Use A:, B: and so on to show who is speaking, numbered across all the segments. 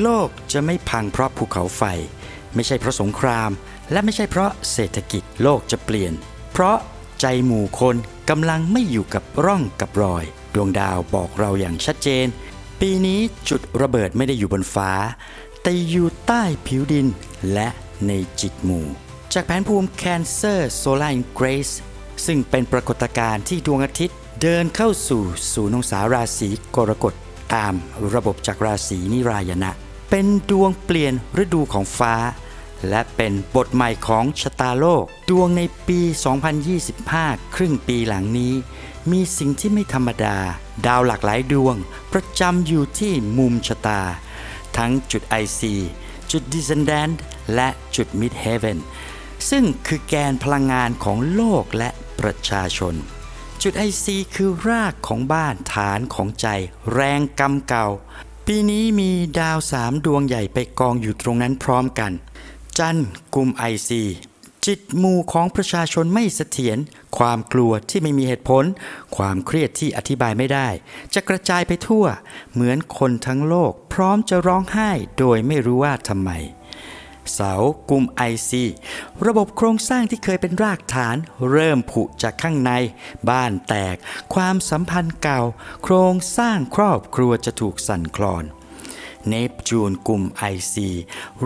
A: โลกจะไม่พังเพราะภูเขาไฟ ไม่ใช่เพราะสงคราม และไม่ใช่เพราะเศรษฐกิจโลกจะเปลี่ยน เพราะใจหมู่คนกำลังไม่อยู่กับร่องกับรอย ดวงดาวบอกเราอย่างชัดเจน ปีนี้จุดระเบิดไม่ได้อยู่บนฟ้า แต่อยู่ใต้ผิวดินและในจิตหมู่ จากแผนภูมิ Cancer Solar in Grace ซึ่งเป็นปรากฏการณ์ที่ดวงอาทิตย์เดินเข้าสู่ศูนย์องศาราศีกรกฎาม ระบบจากราศีนิรายณะ เป็นดวงเปลี่ยนฤดูของฟ้า และเป็นบทใหม่ของชะตาโลก ดวงในปี 2025 ครึ่งปีหลังนี้ มีสิ่งที่ไม่ธรรมดา ดาวหลากหลายดวง ประจำอยู่ที่มุมชะตา ทั้งจุด IC จุด Descendant และจุด Mid Heaven ซึ่งคือแกนพลังงานของโลกและประชาชน จุด IC คือรากของบ้านฐานของใจ แรงกำเก่า ปีนี้มีดาวสามดวงใหญ่ไปกองอยู่ตรงนั้นพร้อมกัน จันกลุ่ม IC จิตมูของประชาชนไม่เสถียรความกลัวที่ไม่มีเหตุผล ความเครียดที่อธิบายไม่ได้ จะกระจายไปทั่ว เหมือนคนทั้งโลก พร้อมจะร้องไห้โดยไม่รู้ว่าทำไม เสากลุ่ม IC ระบบโครงสร้างที่เคยเป็นรากฐาน เริ่มผุจากข้างใน บ้านแตก ความสัมพันธ์เก่า โครงสร้างครอบครัวจะถูกสั่นคลอนเนปจูนกลุ่ม IC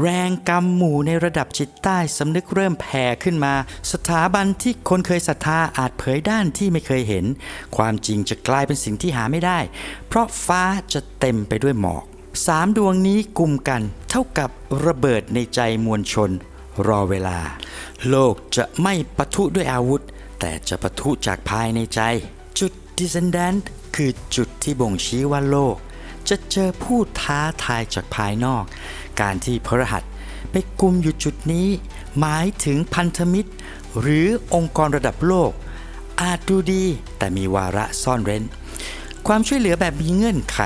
A: แรงกำหมู่ในระดับจิตใต้สำนึกเริ่มแผ่ขึ้นมา สถาบันที่คนเคยศรัทธาอาจเผยด้านที่ไม่เคยเห็น ความจริงจะกลายเป็นสิ่งที่หาไม่ได้ เพราะฟ้าจะเต็มไปด้วยหมอก สามดวงนี้กลุ่มกันเท่ากับระเบิดในใจมวลชน รอเวลา โลกจะไม่ปะทุด้วยอาวุธ แต่จะปะทุจากภายในใจ จุด Descendant คือจุดที่บ่งชี้ว่าโลก จะเจอผู้ท้าทายจากภายนอก การที่พระหัสไปกลุ่มอยู่จุดนี้ หมายถึงพันธมิตร หรือองค์กรระดับโลก อาจดูดีแต่มีวาระซ่อนเร้น ความช่วยเหลือแบบมีเงื่อนไข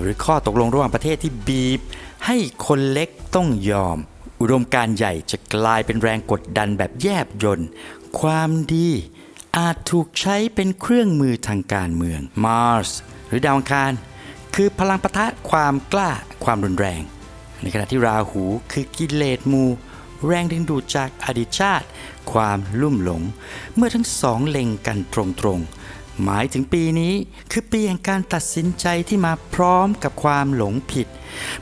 A: หรือข้อตกลงระหว่างประเทศที่บีบ ให้คนเล็กต้องยอม อุดมการใหญ่จะกลายเป็นแรงกดดันแบบแยบยนต์ความดีอาจถูกใช้เป็นเครื่องมือทางการเมือง Mars หรือดาวอังคาร คือพลังปะทะความกล้าความรุนแรง ในขณะที่ราหูคือกิเลสมู แรงดึงดูดจากอดีตชาติ ความลุ่มหลง เมื่อทั้งสองเล็งกันตรงๆ หมายถึงปีนี้คือปีแห่งการตัดสินใจที่มาพร้อมกับความหลงผิด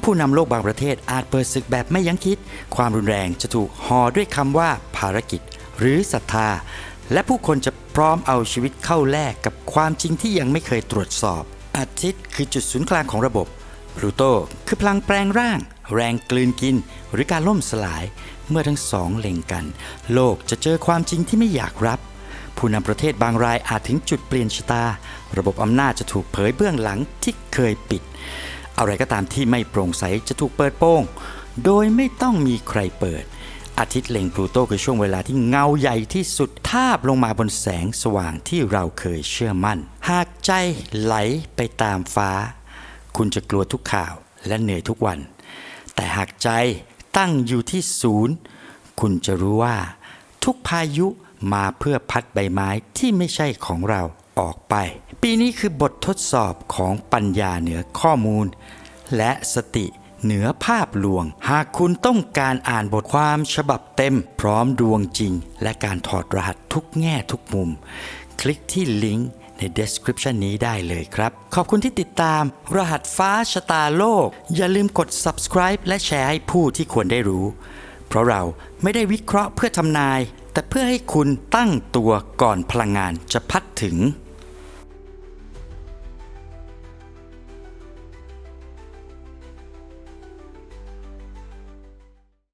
A: ผู้นำโลกบางประเทศอาจเปิดศึกแบบไม่ยั้งคิด ความรุนแรงจะถูกห่อด้วยคำว่าภารกิจ หรือศรัทธา และผู้คนจะพร้อมเอาชีวิตเข้าแลกกับความจริงที่ยังไม่เคยตรวจสอบ อาทิตย์คือจุดศูนย์กลางของระบบพลูโตคือพลังแปลงร่าง แรงกลืนกิน หรือการล่มสลาย เมื่อทั้งสองเล็งกัน โลกจะเจอความจริงที่ไม่อยากรับ ผู้นำประเทศบางรายอาจถึงจุดเปลี่ยนชะตา ระบบอำนาจจะถูกเผยเบื้องหลังที่เคยปิด อะไรก็ตามที่ไม่โปร่งใสจะถูกเปิดโปงโดยไม่ต้องมีใครเปิด อาทิตย์เล็งพลูโตคือช่วงเวลาที่เงาใหญ่ที่สุดทาบลงมาบนแสงสว่างที่เราเคยเชื่อมั่น หากใจไหลไปตามฟ้า คุณจะกลัวทุกข่าวและเหนื่อยทุกวัน แต่หากใจตั้งอยู่ที่ศูนย์ คุณจะรู้ว่า ทุกพายุ มาเพื่อพัดใบไม้ที่ไม่ใช่ของเราออกไป ปีนี้คือบททดสอบของปัญญาเหนือข้อมูล และสติเหนือภาพลวง หากคุณต้องการอ่านบทความฉบับเต็ม พร้อมดวงจริง และการถอดรหัสทุกแง่ทุกมุม คลิกที่ลิงก์ใน description นี้ได้เลยครับ ขอบคุณที่ติดตาม รหัสฟ้าชะตาโลก อย่าลืมกด subscribe และแชร์ให้ผู้ที่ควรได้รู้ เพราะเราไม่ได้วิเคราะห์เพื่อทำนาย แต่เพื่อให้คุณตั้งตัวก่อนพลังงานจะพัดถึง